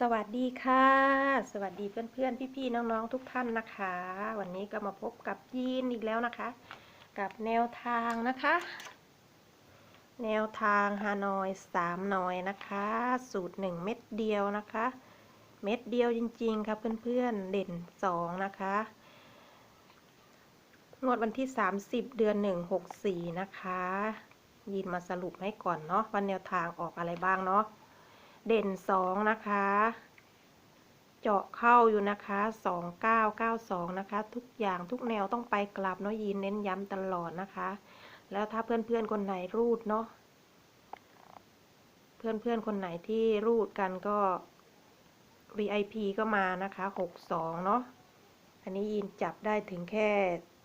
สวัสดีค่ะ สวัสดีเพื่อนๆ พี่ๆ น้องๆ ทุกท่านนะคะ วันนี้ก็มาพบกับยีนอีกแล้วนะคะ กับแนวทางนะคะ แนวทางฮานอยสามหน่อยนะคะ สูตรหนึ่งเม็ดเดียวนะคะ เม็ดเดียวจริงๆครับเพื่อนๆ เด่นสองนะคะงวดวันที่ 30 เดือน1 64นะคะยินมาสรุปให้ก่อนเนาะวันแนวทางออกอะไรบ้างเนาะ เด่นสองนะคะ เจาะเข้าอยู่นะคะสองเก้าเก้าสองนะคะ ทุกอย่างทุกแนวต้องไปกลับเนาะยีนเน้นย้ำตลอดนะคะ แล้วถ้าเพื่อนๆคนไหนรูดเนาะเพื่อนๆคนไหนที่รูดกันก็ VIP ก็มานะคะหกสองเนาะอันนี้ยีนจับได้ถึงแค่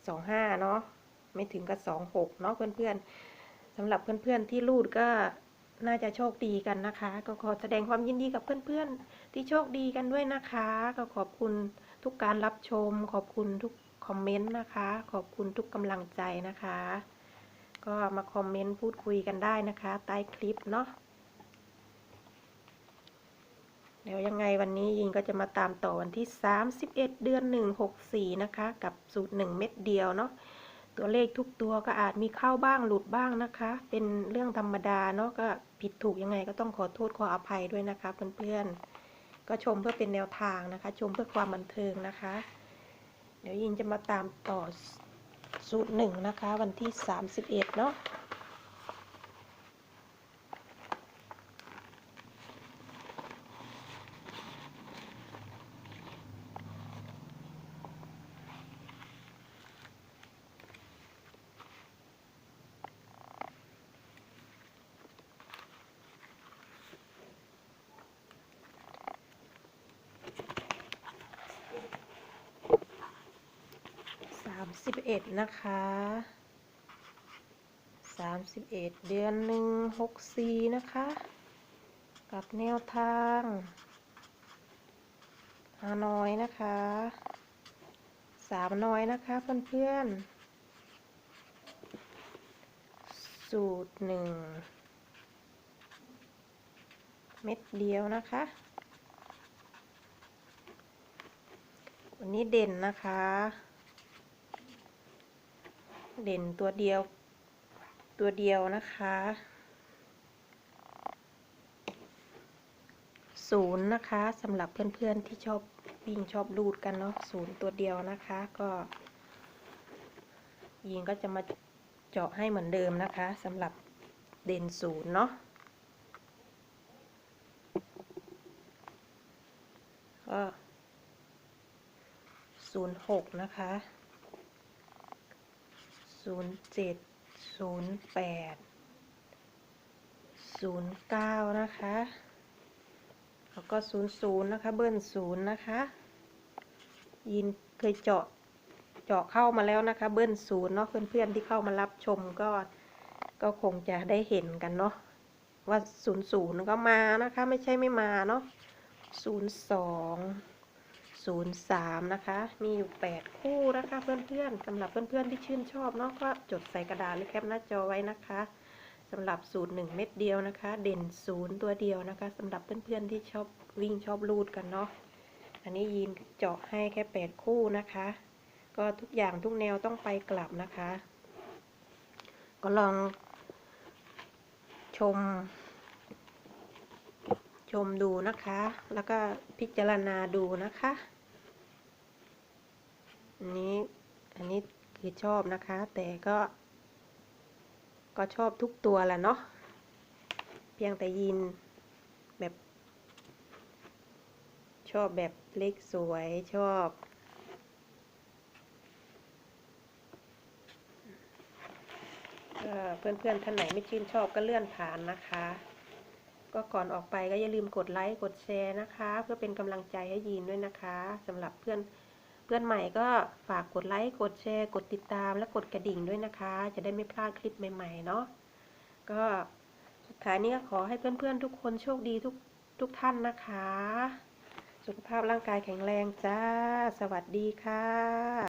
สองห้าเนาะไม่ถึงกับสองหกเนาะเพื่อนๆสำหรับเพื่อนๆที่รูดก็ น่าจะโชคดีกันนะคะ ก็ขอแสดงความยินดีกับเพื่อนๆ ที่โชคดีกันด้วยนะคะ ก็ขอบคุณทุกการรับชม ขอบคุณทุกคอมเมนต์นะคะ ขอบคุณทุกกำลังใจนะคะ ก็มาคอมเมนต์พูดคุยกันได้นะคะ ใต้คลิปเนาะเดี๋ยวยังไงวันนี้ยิงก็จะมาตามต่อวันที่ 31 เดือน 164 นะคะ กับสูตร 1 เม็ดเดียวเนาะ ตัวเลขทุกตัวก็อาจมีเข้าบ้างหลุดบ้างนะคะ เป็นเรื่องธรรมดาเนาะก็ผิดถูกยังไงก็ต้องขอโทษขออภัยด้วยนะคะเพื่อนๆก็ชมเพื่อเป็นแนวทางนะคะ ชมเพื่อความบันเทิงนะคะ เดี๋ยวยินจะมาตามต่อสูตรหนึ่งนะคะ วันที่ 31 เนาะ บเอ็ดนะคะสามสิบเอ็ดเดือนหนึ่งหกสี่นะคะ กับแนวทางฮานอยนะคะสามน้อยนะคะเพื่อนๆ สูตรหนึ่งเม็ดเดียวนะคะ วันนี้เด่นนะคะ เด่นตัวเดียว ตัวเดียวนะคะศูนย์นะคะสำหรับเพื่อนๆที่ชอบวิ่งชอบรูดกันเนาะศูนย์ตัวเดียวนะคะ ก็ ยิงก็จะมาเจาะให้เหมือนเดิมนะคะสำหรับเด่นศูนย์เนาะก็ศูนย์หกนะคะ ศูนย์เจ็ดศูนย์แปดศูนย์เก้านะคะ แล้วก็ศูนย์ศูนย์นะคะ เบิ้ลศูนย์นะคะ ยินเคยเจาะเจาะเข้ามาแล้วนะคะ เบิ้ลศูนย์เนาะเพื่อนๆที่เข้ามารับชมก็ก็คงจะได้เห็นกันเนาะว่าศูนย์ศูนย์ก็มานะคะ ไม่ใช่ไม่มาเนาะศูนย์สอง ศูนย์สามนะคะ มีอยู่แปดคู่นะคะเพื่อนๆสำหรับเพื่อนๆที่ชื่นชอบเนาะก็จดใส่กระดาษหรือแคปหน้าจอไว้นะคะสำหรับสูตรหนึ่งเม็ดเดียวนะคะ เด่นศูนย์ตัวเดียวนะคะสำหรับเพื่อนๆที่ชอบวิ่งชอบลูดกันเนาะอันนี้ยีนเจาะให้แค่แปดคู่นะคะ ก็ทุกอย่างทุกแนวต้องไปกลับนะคะ ก็ลองชมชมดูนะคะ แล้วก็พิจารณาดูนะคะ อันนี้ อันนี้คือชอบนะคะ แต่ก็ ก็ชอบทุกตัวแหละเนาะ เพียงแต่ยินแบบ ชอบแบบเล็กสวยชอบเพื่อนๆ ท่านไหนไม่ชื่นชอบก็เลื่อนผ่านนะคะ ก็ก่อนออกไปก็อย่าลืมกดไลค์ กดแชร์นะคะ เพื่อเป็นกำลังใจให้ยีนด้วยนะคะสำหรับเพื่อน เพื่อนใหม่ก็ฝากกดไลค์กดแชร์ กดติดตามและกดกระดิ่งด้วยนะคะ จะได้ไม่พลาดคลิปใหม่ๆเนาะก็สุดท้ายนี้ก็ขอให้เพื่อนๆทุกคนโชคดีทุกทุกท่านนะคะ สุขภาพร่างกายแข็งแรงจ้า สวัสดีค่ะ